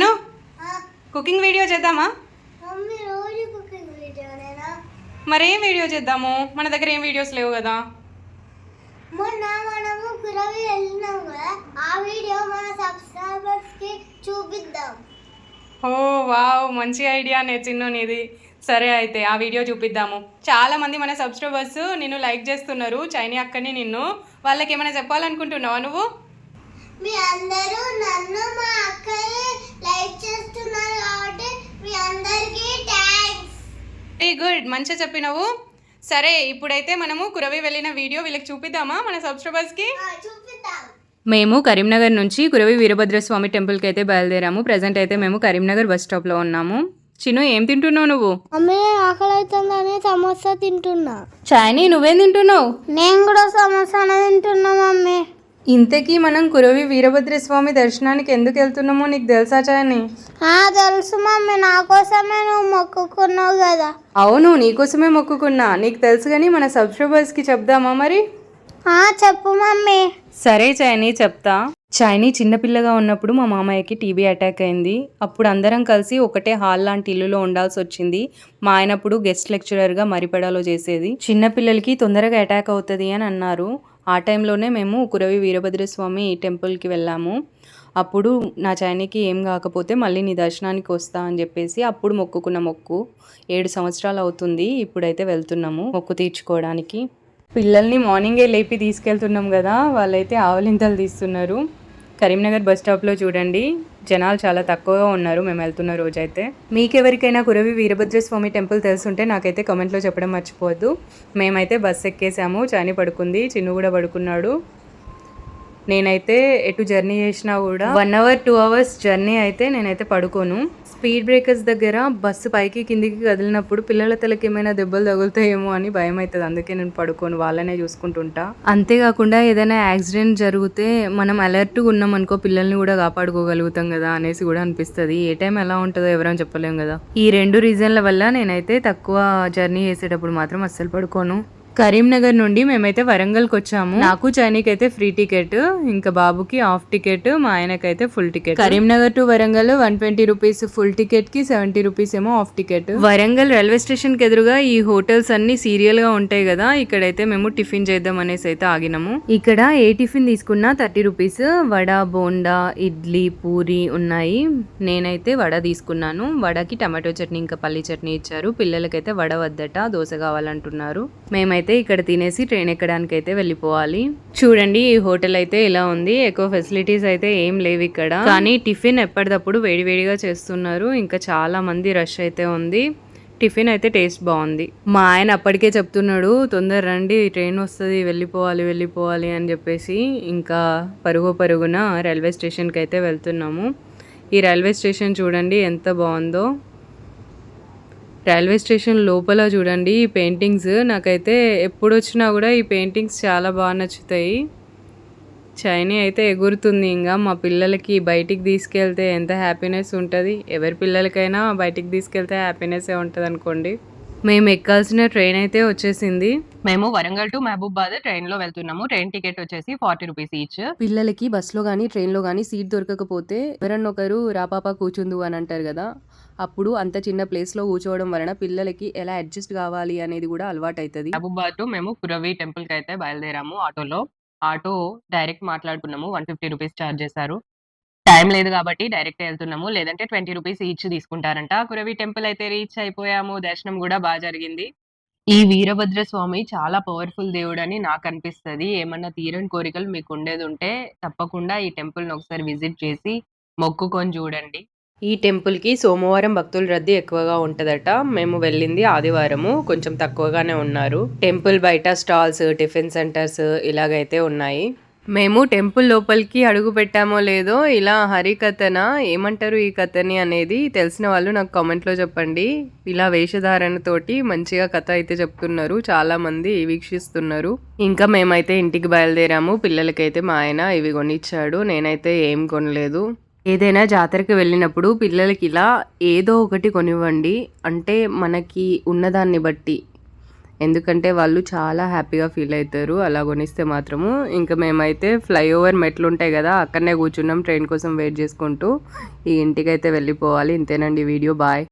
Chinnu cooking video చేద్దామా? మరేం video చేద్దాము? మన దగ్గర ఏం వీడియోస్ లేవు కదా. మొన్న మనము కురవి వెళ్ళినాం కదా ఆ వీడియో మన సబ్స్క్రైబర్స్కి చూపిద్దాం. ఓ వావ్ మంచి ఐడియానే చిన్ను నీది. సరే అయితే ఆ వీడియో చూపిద్దాము. చాలా మంది మన సబ్స్క్రైబర్స్ నిన్ను లైక్ చేస్తున్నారు చైనీ అక్కని నిన్ను. వాళ్ళకి ఏమైనా చెప్పాలనుకుంటున్నావా నువ్వు? మీ అందరూ నన్ను మా అక్కని లైక్ చేస్తున్నారు కాబట్టి మీ అందరికీ థ్యాంక్స్ వెరీ గుడ్ మంచిగా చెప్పినావు. సరే ఇప్పుడైతే మనము కురవి వెళ్ళిన వీడియో వీళ్ళకి చూపిద్దామా మన సబ్స్క్రైబర్స్కి? చూపిద్దాం. మేము కరీంనగర్ నుంచి కురవి వీరభద్రస్వామి టెంపుల్కి అయితే బయలుదేరాము. ప్రజెంట్ అయితే మేము కరీంనగర్ బస్ స్టాప్లో ఉన్నాము. చిను ఏం తింటున్నావు నువ్వు? మమ్మీ ఆకలి సమోసా తింటున్నా. చాయనీ నువ్వేం తింటున్నావు? నేను కూడా సమోసానే తింటున్నా మమ్మీ ఇంతకీ మనం కురవి వీరభద్రస్వామి దర్శనానికి ఎందుకు వెళ్తున్నామో నీకు తెలుసా చాయని? తెలుసు మమ్మీ నా కోసమే నువ్వు మొక్కుకున్నావు కదా. అవును నీకోసమే మొక్కుకున్నా. నీకు తెలుసు కానీ మన సబ్స్క్రైబర్స్కి చెప్దామా మరి? చెప్పు మమ్మీ. సరే చైనీ చెప్తా. చైనీ చిన్నపిల్లగా ఉన్నప్పుడు మా మామయ్యకి టీబీ అటాక్ అయింది. అప్పుడు అందరం కలిసి ఒకటే హాల్ లాంటి ఇల్లులో ఉండాల్సి వచ్చింది. మా ఆయనప్పుడు గెస్ట్ లెక్చరర్గా మరిపెడాలో చేసేది. చిన్నపిల్లలకి తొందరగా అటాక్ అవుతుంది అని అన్నారు. ఆ టైంలోనే మేము కురవి వీరభద్రస్వామి టెంపుల్కి వెళ్ళాము. అప్పుడు నా చైనీకి ఏం కాకపోతే మళ్ళీ నీ దర్శనానికి వస్తా అని చెప్పేసి అప్పుడు మొక్కుకున్న మొక్కు. ఏడు సంవత్సరాలు అవుతుంది ఇప్పుడైతే వెళ్తున్నాము మొక్కు తీర్చుకోవడానికి. పిల్లల్ని మార్నింగే లేపి తీసుకెళ్తున్నాం కదా వాళ్ళైతే ఆవలింతలు తీస్తున్నారు. కరీంనగర్ బస్ స్టాప్లో చూడండి. జనాలు చాలా తక్కువగా ఉన్నారు. మేము వెళ్తున్న రోజైతే. మీకెవరికైనా కురవి వీరభద్రస్వామి టెంపుల్ తెలుసుంటే నాకైతే కమెంట్లో చెప్పడం మర్చిపోవద్దు. మేమైతే బస్ ఎక్కేసాము. చాని పడుకుంది. చిన్ను కూడా పడుకున్నాడు. నేనైతే ఎటు జర్నీ చేసినా కూడా one hour two hours journey అయితే నేనైతే పడుకోను. స్పీడ్ బ్రేకర్స్ దగ్గర బస్సు పైకి కిందికి కదిలినప్పుడు పిల్లల తలకి ఏమైనా దెబ్బలు తగులుతాయేమో అని భయం అవుతుంది. అందుకే నేను పడుకోను వాళ్ళనే చూసుకుంటుంటా. అంతేకాకుండా ఏదైనా యాక్సిడెంట్ జరిగితే మనం అలర్ట్గా ఉన్నాం అనుకో పిల్లల్ని కూడా కాపాడుకోగలుగుతాం కదా అనేసి కూడా అనిపిస్తుంది. ఏ టైం ఎలా ఉంటుందో ఎవరైనా చెప్పలేం కదా. ఈ రెండు రీజన్ల వల్ల నేనైతే తక్కువ జర్నీ చేసేటప్పుడు మాత్రం అస్సలు పడుకోను. కరీంనగర్ నుండి మేమైతే వరంగల్కి వచ్చాము. నాకు చైనీకి అయితే ఫ్రీ టికెట్ ఇంకా బాబుకి హాఫ్ టికెట్ మా ఆయనకైతే full ticket. Karimnagar to Warangal one twenty rupees full టికెట్కి seventy rupees ఏమో హాఫ్ టికెట్. వరంగల్ రైల్వే స్టేషన్కి ఎదురుగా ఈ హోటల్స్ అన్ని సీరియల్గా ఉంటాయి కదా ఇక్కడైతే మేము టిఫిన్ చేద్దాం అనేసి అయితే ఆగినాము. ఇక్కడ ఏ టిఫిన్ తీసుకున్నా థర్టీ రూపీస్. వడ బోండా ఇడ్లీ పూరి ఉన్నాయి. నేనైతే వడ తీసుకున్నాను. వడకి టమాటో చట్నీ ఇంకా పల్లి చట్నీ ఇచ్చారు. పిల్లలకైతే వడ వద్దట దోశ కావాలంటున్నారు. మేమైతే ఇక్కడ తినేసి ట్రైన్ ఎక్కడానికి అయితే వెళ్ళిపోవాలి. చూడండి ఈ హోటల్ అయితే ఇలా ఉంది. ఎక్కువ ఫెసిలిటీస్ అయితే ఏం లేవు ఇక్కడ. కానీ టిఫిన్ ఎప్పటికప్పుడు వేడివేడిగా చేస్తున్నారు. ఇంకా చాలా మంది రష్ అయితే ఉంది. టిఫిన్ అయితే టేస్ట్ బాగుంది. మా ఆయన అప్పటికే చెప్తున్నాడు తొందర రండి ట్రైన్ వస్తుంది వెళ్ళిపోవాలి వెళ్ళిపోవాలి అని చెప్పేసి. ఇంకా పరుగు పరుగున రైల్వే స్టేషన్కి అయితే వెళ్తున్నాము. ఈ రైల్వే స్టేషన్ చూడండి ఎంత బాగుందో. రైల్వే స్టేషన్ లోపల చూడండి ఈ పెయింటింగ్స్. నాకైతే ఎప్పుడు వచ్చినా కూడా ఈ పెయింటింగ్స్ చాలా బాగా నచ్చుతాయి. చైనీ అయితే ఎగురుతుంది ఇంకా. మా పిల్లలకి బయటికి తీసుకెళ్తే ఎంత హ్యాపీనెస్ ఉంటుంది. ఎవరి పిల్లలకైనా బయటికి తీసుకెళ్తే హ్యాపీనెస్సే ఉంటుంది అనుకోండి మేము ఎక్కాల్సిన ట్రైన్ అయితే వచ్చేసింది. మేము వరంగల్ టు మహబూబాద్ ట్రైన్లో వెళ్తున్నాము. ట్రైన్ టికెట్ వచ్చేసి ఫార్టీ రూపీస్ ఈచ్ పిల్లలకి బస్సులో కానీ ట్రైన్లో కానీ సీట్ దొరకకపోతే ఎవరన్నా ఒకరు రాపాప కూర్చుందు అని అంటారు కదా. అప్పుడు అంత చిన్న ప్లేస్లో కూర్చోవడం వలన పిల్లలకి ఎలా అడ్జస్ట్ కావాలి అనేది కూడా అలవాటు అవుతుంది మహబూబాద్ టు మేము కురవి టెంపుల్కి అయితే బయలుదేరాము. ఆటోలో. ఆటో డైరెక్ట్ మాట్లాడుకున్నాము. వన్ ఫిఫ్టీ రూపీస్ ఛార్జ్ చేశారు. టైం లేదు కాబట్టి డైరెక్ట్ వెళ్తున్నాము. లేదంటే ట్వంటీ రూపీస్ ఈచ్ తీసుకుంటారంట. కురవి టెంపుల్ అయితే రీచ్ అయిపోయాము. దర్శనం కూడా బాగా జరిగింది. ఈ వీరభద్ర స్వామి చాలా పవర్ఫుల్ దేవుడు అని నాకు అనిపిస్తది. ఏమన్నా తీరని కోరికలు మీకు ఉండేది ఉంటే తప్పకుండా ఈ టెంపుల్ని ఒకసారి విజిట్ చేసి మొక్కుకొని చూడండి. ఈ టెంపుల్కి సోమవారం భక్తుల రద్దీ ఎక్కువగా ఉంటుందట. మేము వెళ్ళింది ఆదివారము. కొంచెం తక్కువగానే ఉన్నారు. టెంపుల్ బయట స్టాల్స్ టిఫిన్ సెంటర్స్ ఇలాగైతే ఉన్నాయి. మేము టెంపుల్ లోపలికి అడుగు పెట్టామో లేదో ఇలా హరికథన ఏమంటారు ఈ కథని అనేది తెలిసిన వాళ్ళు నాకు కామెంట్లో చెప్పండి. ఇలా వేషధారణతోటి మంచిగా కథ అయితే చెప్తున్నారు చాలామంది వీక్షిస్తున్నారు. ఇంకా మేమైతే ఇంటికి బయలుదేరాము పిల్లలకైతే మా ఆయన ఇవి కొనిచ్చాడు నేనైతే ఏం కొనలేదు. ఏదైనా జాతరకి వెళ్ళినప్పుడు పిల్లలకి ఇలా ఏదో ఒకటి కొనివ్వండి. అంటే మనకి ఉన్నదాన్ని బట్టి ఎందుకంటే వాళ్ళు చాలా హ్యాపీగా ఫీల్ అవుతారు. అలా కొనిస్తే మాత్రము ఇంకా మేమైతే ఫ్లైఓవర్ మెట్లు ఉంటాయి కదా అక్కడనే కూర్చున్నాం ట్రైన్ కోసం వెయిట్ చేసుకుంటూ. ఈ ఇంటికైతే వెళ్ళిపోవాలి. ఇంతేనండి వీడియో. బాయ్.